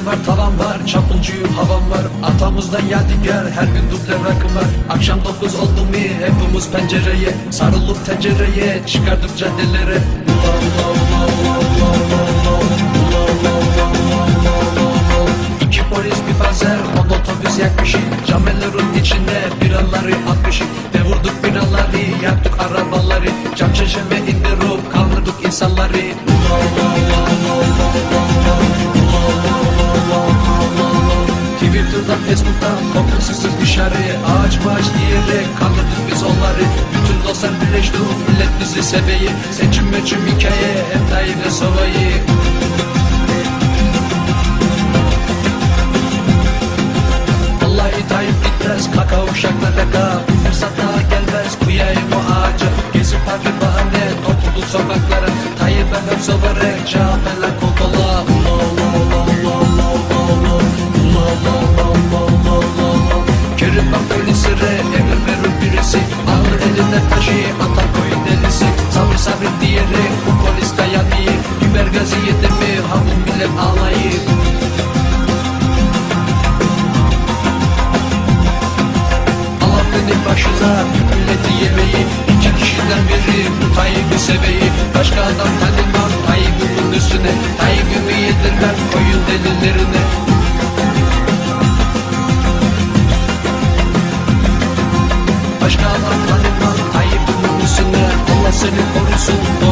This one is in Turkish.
Tepem var tavan var Çapulcuyum havam var. Atamızdan yadigar her gün duble rakım var. Akşam dokuz oldu mi hepimiz pencereye Sarılıp tencereye çıkardık caddelere. Ula ula ula ula ula ula ula ula ula ula İki polis bir panzer on otobüs yakmışı. Camelerin içinde biraları atmışı. Devurduk binaları yaktık arabaları. Cam çeşeme indirip kandırdık insanları. Ula ula Twitter'dan Facebook'tan korkusuzsuz dışarı Ağaç bağış diyerek kandırdık biz onları. Bütün dostlar birleşti millet bizi seveyi. Seçim meçim hikaye hep Tayyip'e sovayı Vallahi Tayyip gitmez kaka uşakla daka Bu fırsata gelmez kuyayım o ağaca. Gezip parkı bahane topulduk sokaklara. Tayyip'e hep sovarek camela eline taşı atar koyun delisi Sabır sabır diyerek bu polis dayanıyor Biber gazı yedi mi ha bu millet ağlayır Allah beni başına milleti yemeyi İki kişiden biri bu Tayyip'i seveyi. Başka adam tanımam Tayyip'imin üstüne Tayyip'imi yedirmem koyun delilerine Başka adam en el corazón.